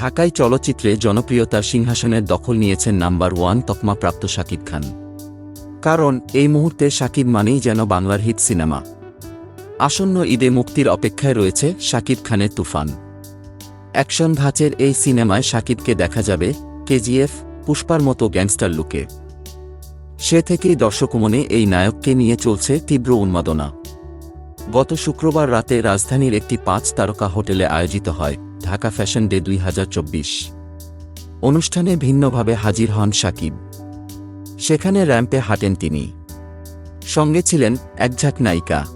ঢাকাই চলচ্চিত্রে জনপ্রিয়তার সিংহাসনের দখল নিয়েছেন নাম্বার ওয়ান তকমাপ্রাপ্ত শাকিব খান। কারণ, এই মুহূর্তে শাকিব মানেই যেন বাংলার হিট সিনেমা। আসন্ন ঈদে মুক্তির অপেক্ষায় রয়েছে শাকিব খানের তুফান। অ্যাকশন ধাঁচের এই সিনেমায় শাকিবকে দেখা যাবে কেজিএফ, পুষ্পার মতো গ্যাংস্টার লুকে। সে থেকেই দর্শক মনে এই নায়ককে নিয়ে চলছে তীব্র উন্মাদনা। গত শুক্রবার রাতে রাজধানীর একটি পাঁচ তারকা হোটেলে আয়োজিত হয় ঢাকা ফ্যাশন ডে দুই হাজার চব্বিশ। অনুষ্ঠানে ভিন্নভাবে হাজির হন সাকিব। সেখানে র্যাম্পে হাঁটেন তিনি। সঙ্গে ছিলেন একঝাঁক নায়িকা।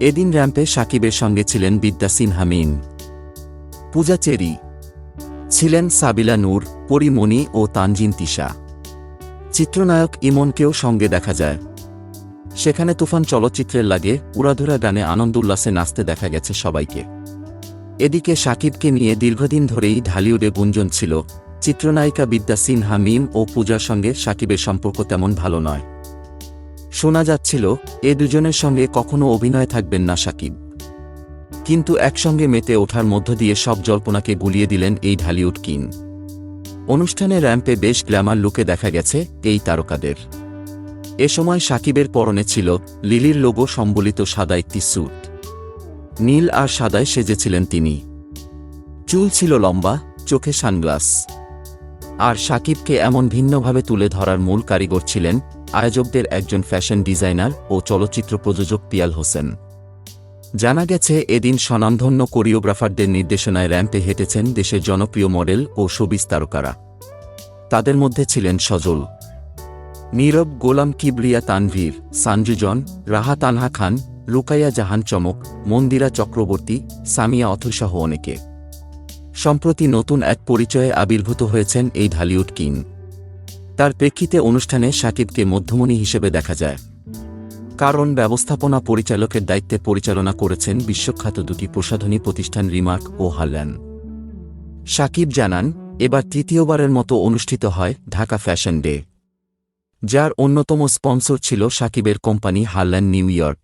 এদিন র্যাম্পে সাকিবের সঙ্গে ছিলেন বিদ্যা সিনহা মিন পূজা চেরি। ছিলেন সাবিলা নূর পরিমণি ও তানজিন তিশা। চিত্রনায়ক ইমনকেও সঙ্গে দেখা যায়। সেখানে তুফান চলচ্চিত্রের লাগে উড়াধুরা গানে আনন্দ উল্লাসে নাচতে দেখা গেছে সবাইকে। এদিকে সাকিবকে নিয়ে দীর্ঘদিন ধরেই ঢালিউডে গুঞ্জন ছিল, চিত্রনায়িকা বিদ্যা সিনহা, মিম ও পূজার সঙ্গে সাকিবের সম্পর্ক তেমন ভালো নয়। শোনা যাচ্ছিল, এ দুজনের সঙ্গে কখনো অভিনয় থাকবেন না সাকিব। কিন্তু একসঙ্গে মেতে ওঠার মধ্য দিয়ে সব জল্পনাকে গুলিয়ে দিলেন এই ঢালিউড কিং। অনুষ্ঠানে র্যাম্পে বেশ গ্ল্যামার লুকে দেখা গেছে এই তারকাদের। এ সময় সাকিবের পরনে ছিল লিলির লোগো সম্বলিত সাদা একটি স্যুট। নীল আর সাদায় সেজেছিলেন তিনি। চুল ছিল লম্বা, চোখে সানগ্লাস। আর সাকিবকে এমন ভিন্নভাবে তুলে ধরার মূল কারিগর ছিলেন আয়োজকদের একজন ফ্যাশন ডিজাইনার ও চলচ্চিত্র প্রযোজক পিয়াল হোসেন। জানা গেছে, এদিন স্বনামধন্য কোরিওগ্রাফারদের নির্দেশনায় র্যাম্পে হেঁটেছেন দেশের জনপ্রিয় মডেল ও শোবিজ তারকারা। তাদের মধ্যে ছিলেন সজল। নীরব গোলাম কিবরিয়া তানভীর, সানজুজন, রাহা তানহা খান, রুকাইয়া জাহান চমক, মন্দিরা চক্রবর্তী, সামিয়া অথসহ অনেকে। সম্প্রতি নতুন এক পরিচয়ে আবির্ভূত হয়েছেন এই ঢালিউড কিং। তার প্রেক্ষিতে অনুষ্ঠানে সাকিবকে মধ্যমণি হিসেবে দেখা যায়। কারণ ব্যবস্থাপনা পরিচালকের দায়িত্বে পরিচালনা করেছেন বিশ্বখ্যাত দুটি প্রসাধনী প্রতিষ্ঠান রিমার্ক ও হাল্যান সাকিব জানান, এবার তৃতীয়বারের মতো অনুষ্ঠিত হয় ঢাকা ফ্যাশন ডে। যার অন্যতম স্পন্সর ছিল সাকিবের কোম্পানি হারল্যান্ড নিউ ইয়র্ক।